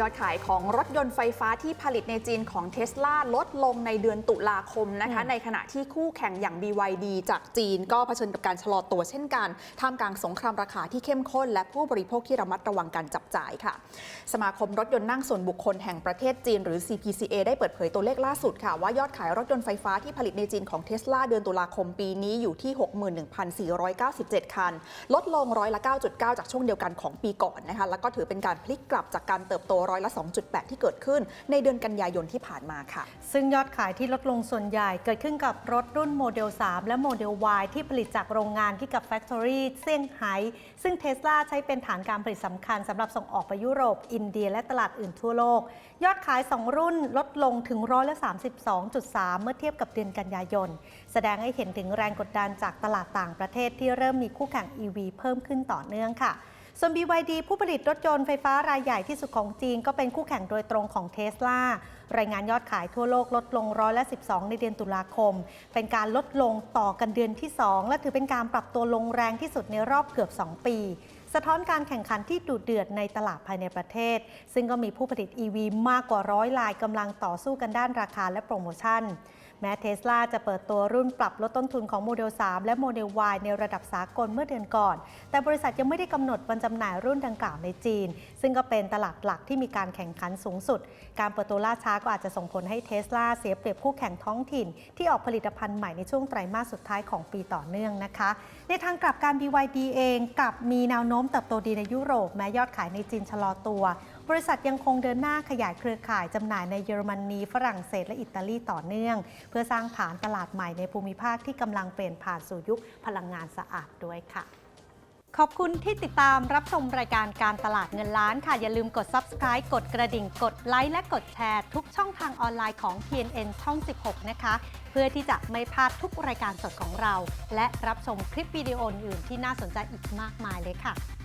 ยอดขายของรถยนต์ไฟฟ้าที่ผลิตในจีนของเท s l a ลดลงในเดือนตุลาคมนะคะอืมในขณะที่คู่แข่งอย่าง BYD จากจีน ก็เผชิญกับการชะลอตัวเช่นกัน ท่ามกลางสงครามราคาที่เข้มข้น และผู้บริโภคที่ระมัดระวังการจับจ่ายค่ะ สมาคมรถยนต์นั่งส่วนบุคคลแห่งประเทศจีนหรือ CPCA ได้เปิดเผยตัวเลขล่าสุดค่ะ ว่ายอดขายรถยนต์ไฟฟ้าที่ผลิตในจีนของเท s l a เดือนตุลาคมปีนี้อยู่ที่ 61,497 คัน ลดลงร้อยละ9.9 จากช่วงเดียวกันของปีก่อนนะคะแล้วก็ถือเป็นการพลิกกลับจากการเติบโตร้อยละ 2.8 ที่เกิดขึ้น ในเดือนกันยายนที่ผ่านมาค่ะ ซึ่งยอดขายที่ลดลงส่วนใหญ่เกิดขึ้นกับรถรุ่นโมเดล 3 และโมเดล Y ที่ผลิตจากโรงงานที่กับ Factory เซี่ยงไฮ้ซึ่งเท s l a ใช้เป็นฐานการผลิตสำคัญสำหรับส่งออกไปยุโรป อินเดียและตลาดอื่นทั่วโลก ยอดขาย 2 รุ่นลดลงถึงร้อยละ 32.3 เมื่อเทียบกับเดือนกันยายน แสดงให้เห็นถึงแรงกดดันจากตลาดต่างประเทศที่เริ่มมีคู่แข่ง EV เพิ่มขึ้นต่อเนื่องค่ะ ส่วน BYD ผู้ผลิตรถยนต์ไฟฟ้ารายใหญ่ที่สุดของจีน ก็เป็นคู่แข่งโดยตรงของเท s l a รายงานยอดขายทั่วโลกลดลงร้อยละ 12 ในเดือนตุลาคม เป็นการลดลงต่อกันเดือนที่ 2 และถือเป็นการปรับตัวลงแรงที่สุดในรอบเกือบ 2 ปี สะท้อนการแข่งขันที่ดุเดือดในตลาดภายในประเทศ ซึ่งก็มีผู้ผลิต EV มากกว่าร้อยลายกำลังต่อสู้กันด้านราคาและโปรโมชั่น แม้เทสลาจะเปิดตัวรุ่นปรับลดต้นทุนของโมเดล 3 และโมเดล Y ในระดับสากลเมื่อเดือนก่อน แต่บริษัทยังไม่ได้กำหนดวันจำหน่ายรุ่นดังกล่าวในจีน ซึ่งก็เป็นตลาดหลักที่มีการแข่งขันสูงสุด การเปิดตัวล่าช้าก็อาจจะส่งผลให้เทสลาเสียเปรียบคู่แข่งท้องถิ่น ที่ออกผลิตภัณฑ์ใหม่ในช่วงไตรมาสสุดท้ายของปีต่อเนื่องนะคะ ในทางกลับการ BYD เองกลับมีแนวโน้มเติบโตดีในยุโรปแม้ยอดขายในจีนชะลอตัว บริษัทยังคงเดินหน้าขยายเครือข่ายจำหน่ายในเยอรมนีฝรั่งเศสและอิตาลีต่อเนื่อง เพื่อสร้างฐานตลาดใหม่ในภูมิภาคที่กำลังเปลี่ยนผ่านสู่ยุคพลังงานสะอาดด้วยค่ะขอบคุณที่ติดตามรับชมรายการการตลาดเงินล้านค่ะ อย่าลืมกด subscribe กดกระดิ่ง กดไลค์และกดแชร์ ทุกช่องทางออนไลน์ของ TNN ช่อง 16 นะคะ เพื่อที่จะไม่พลาดทุกรายการสดของเรา และรับชมคลิปวิดีโออื่นที่น่าสนใจอีกมากมายเลยค่ะ